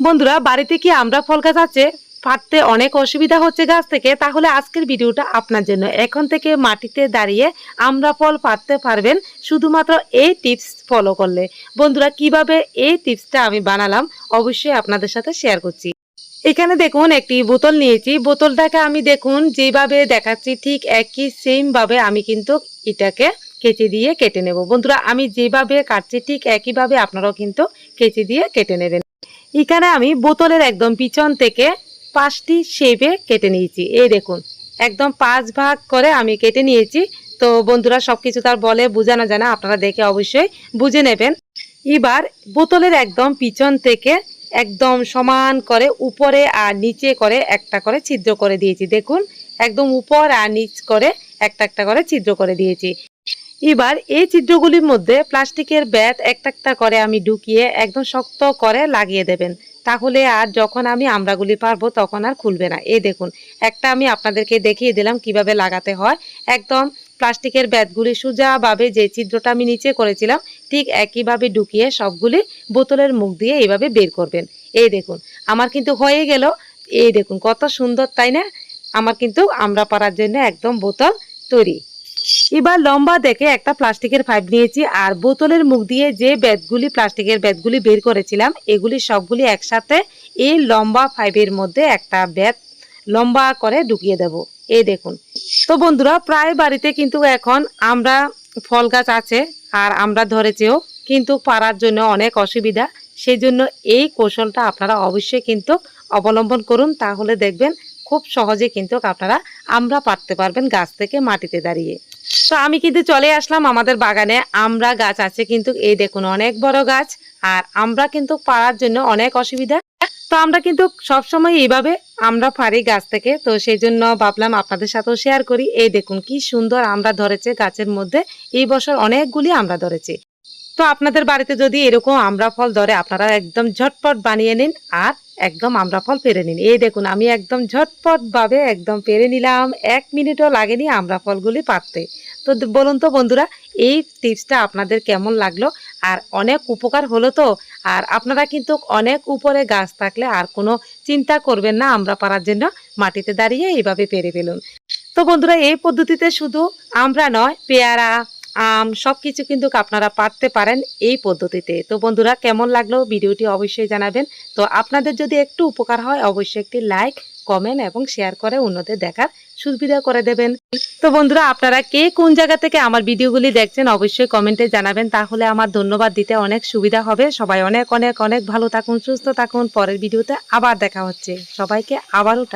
বন্ধুরা, বাড়িতে কি আমরা ফল গাছ আছে? ফাটতে অনেক অসুবিধা হচ্ছে গাছ থেকে। তাহলে আজকের ভিডিওটা আপনার জন্য। এখন থেকে মাটিতে দাঁড়িয়ে আমরা ফল পারতে পারবেন। শুধুমাত্র এই টিপস ফলো করলে। বন্ধুরা, কীভাবে এই টিপসটা আমি বানালাম অবশ্যই আপনাদের সাথে শেয়ার করছি। এখানে দেখুন, একটি বোতল নিয়েছি। বোতলটাকে আমি দেখুন, যেভাবে দেখাচ্ছি ঠিক একই সেম ভাবে আমি কিন্তু এটাকে কেচি দিয়ে কেটে নেব। বন্ধুরা, আমি যেভাবে কাটছি ঠিক একইভাবে আপনারাও কিন্তু কেচি দিয়ে কেটে নেবেন। এখানে আমি বোতলের একদম পিছন থেকে পাঁচটি শেপে কেটে নিয়েছি। এই দেখুন, একদম পাঁচ ভাগ করে আমি কেটে নিয়েছি। তো বন্ধুরা, সবকিছু তার বলে বোঝানো যায় না, আপনারা দেখে অবশ্যই বুঝে নেবেন। এবার বোতলের একদম পিছন থেকে একদম সমান করে উপরে আর নিচে করে একটা করে ছিদ্র করে দিয়েছি। দেখুন, একদম উপর আর নিচ করে একটা একটা করে ছিদ্র করে দিয়েছি। এবার এই ছিদ্রগুলির মধ্যে প্লাস্টিকের ব্যাত একটা একটা করে আমি ঢুকিয়ে একদম শক্ত করে লাগিয়ে দেবেন। তাহলে আর যখন আমি আমড়াগুলি পারব তখন আর খুলবে না। এই দেখুন, একটা আমি আপনাদেরকে দেখিয়ে দিলাম কীভাবে লাগাতে হয়। একদম প্লাস্টিকের ব্যাতগুলি সোজাভাবে যে ছিদ্রটা আমি নিচে করেছিলাম, ঠিক একইভাবে ঢুকিয়ে সবগুলি বোতলের মুখ দিয়ে এইভাবে বের করবেন। এই দেখুন, আমার কিন্তু হয়ে গেল। এই দেখুন, কত সুন্দর, তাই না? আমার কিন্তু আমরা পারার জন্য একদম বোতল তৈরি। এবার লম্বা দেখে একটা প্লাস্টিকের পাইপ নিয়েছি আর বোতলের মুখ দিয়ে যে ব্যাতগুলি প্লাস্টিকের ব্যাগগুলি বের করেছিলাম, এগুলি সবগুলি একসাথে এই লম্বা পাইপের মধ্যে একটা ব্যাত লম্বা করে ঢুকিয়ে দেব। এই দেখুন। তো বন্ধুরা, প্রায় বাড়িতে কিন্তু এখন আমরা ফল গাছ আছে আর আমরা ধরেছেও, কিন্তু পারার জন্য অনেক অসুবিধা। সেই জন্য এই কৌশলটা আপনারা অবশ্যই কিন্তু অবলম্বন করুন। তাহলে দেখবেন খুব সহজে কিন্তু আপনারা আমরা পারতে পারবেন গাছ থেকে মাটিতে দাঁড়িয়ে। তো আমি কিন্তু চলে আসলাম আমাদের বাগানে। আমরা গাছ আছে কিন্তু এই দেখুন অনেক বড় গাছ আর আমরা কিন্তু পাড়ার জন্য অনেক অসুবিধা। তো আমরা কিন্তু সবসময় এইভাবে আমরা পারি গাছ থেকে। তো সেই জন্য ভাবলাম আপনাদের সাথেও শেয়ার করি। এই দেখুন কি সুন্দর আমরা ধরেছে গাছের মধ্যে। এই বছর অনেকগুলি আমরা ধরেছি। তো আপনাদের বাড়িতে যদি এরকম আমরা ফল ধরে, আপনারা একদম ঝটপট বানিয়ে নিন আর একদম আমরা ফল পেরে নিন। এই দেখুন, আমি একদম ঝটপট ভাবে একদম পেরে নিলাম। এক মিনিটও লাগেনি আমরা ফলগুলি পারতে তো বলুন তো বন্ধুরা, এই টিপসটা আপনাদের কেমন লাগল? আর অনেক উপকার হলো তো? আর আপনারা কিন্তু অনেক উপরে গাছ থাকলে আর কোনো চিন্তা করবেন না, আমরা পারার জন্য মাটিতে দাঁড়িয়ে এইভাবে পেরে ফেলুন। তো বন্ধুরা, এই পদ্ধতিতে শুধু আমরা নয়, পেয়ারা আম সব কিছু কিন্তু আপনারা পারতে পারেন এই পদ্ধতিতে। তো বন্ধুরা, কেমন লাগল? ভিডিওটি অবশ্যই জানাবেন। তো আপনাদের যদি একটু উপকার হয়, অবশ্যই একটি লাইক, কমেন্ট এবং শেয়ার করে অন্যদের দেখার সুবিধা করে দেবেন। তো বন্ধুরা, আপনারা কে কোন জায়গা থেকে আমার ভিডিওগুলি দেখছেন, অবশ্যই কমেন্টে জানাবেন। তাহলে আমার ধন্যবাদ দিতে অনেক সুবিধা হবে। সবাই অনেক অনেক অনেক ভালো থাকুন, সুস্থ থাকুন। পরের ভিডিওতে আবার দেখা হচ্ছে। সবাইকে আবারও